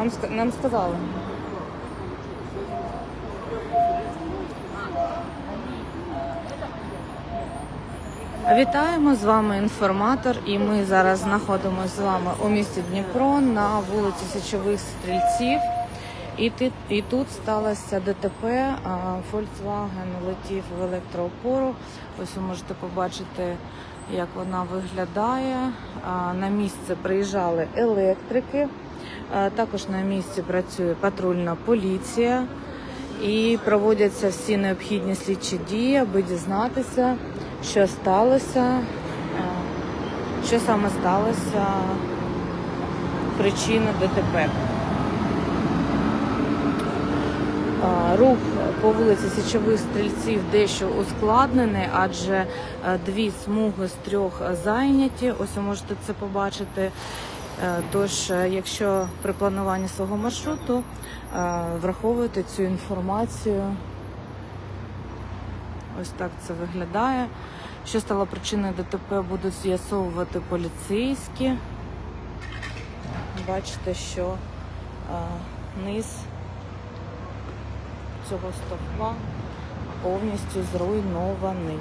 Нам, нам сказали. Вітаємо з вами інформатор, і ми зараз знаходимося з вами у місті Дніпро на вулиці Січових Стрільців. І, і тут сталося ДТП. Volkswagen летів в електроопору. Ось ви можете побачити, як вона виглядає. На місце приїжджали електрики. Також на місці працює патрульна поліція і проводяться всі необхідні слідчі дії, аби дізнатися, що сталося, що саме сталося, причина ДТП. Рух по вулиці Січових стрільців дещо ускладнений, адже дві смуги з трьох зайняті. Ось ви можете це побачити. Е, Тож, е, якщо при плануванні свого маршруту е, враховуйте цю інформацію. Ось так це виглядає. Що стало причиною ДТП, будуть з'ясовувати поліцейські. Бачите, що низ цього стовпа повністю зруйнований.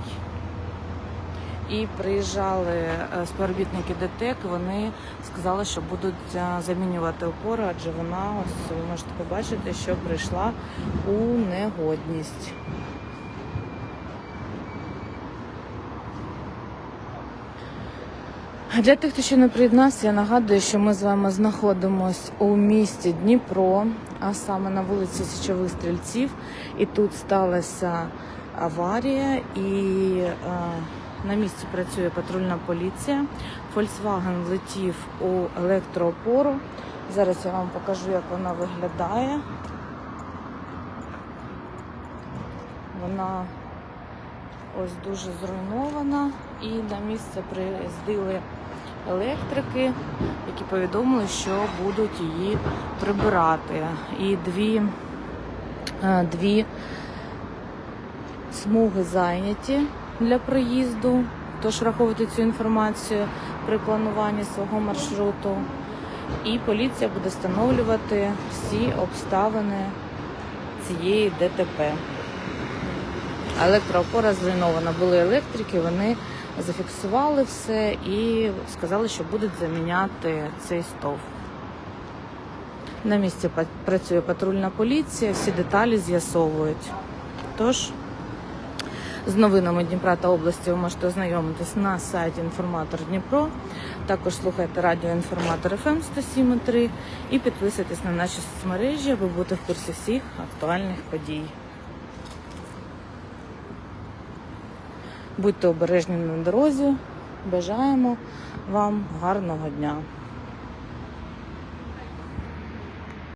І приїжджали е, співробітники ДТЕК, вони сказали, що будуть е, замінювати опору, адже вона, ось ви можете побачити, що прийшла у негодність. Для тих, хто ще не приєднався, я нагадую, що ми з вами знаходимося у місті Дніпро, а саме на вулиці Січових Стрільців. І тут сталася аварія, і е, на місці працює патрульна поліція. Volkswagen влетів у електроопору. Зараз я вам покажу, як вона виглядає. Вона ось дуже зруйнована, і на місце приїздили електрики, які повідомили, що будуть її прибирати. І дві, е, дві смуги зайняті для проїзду. Тож враховуйте цю інформацію при плануванні свого маршруту. І поліція буде встановлювати всі обставини цієї ДТП. Електроопора зруйнована. Були електрики, вони зафіксували все і сказали, що будуть заміняти цей стовп. На місці працює патрульна поліція, всі деталі з'ясовують. Тож, з новинами Дніпра та області ви можете ознайомитись на сайті Інформатор Дніпро. Також слухайте радіо Інформатор ФМ 107.3 і підписуйтесь на наші соцмережі, аби бути в курсі всіх актуальних подій. Будьте обережні на дорозі. Бажаємо вам гарного дня.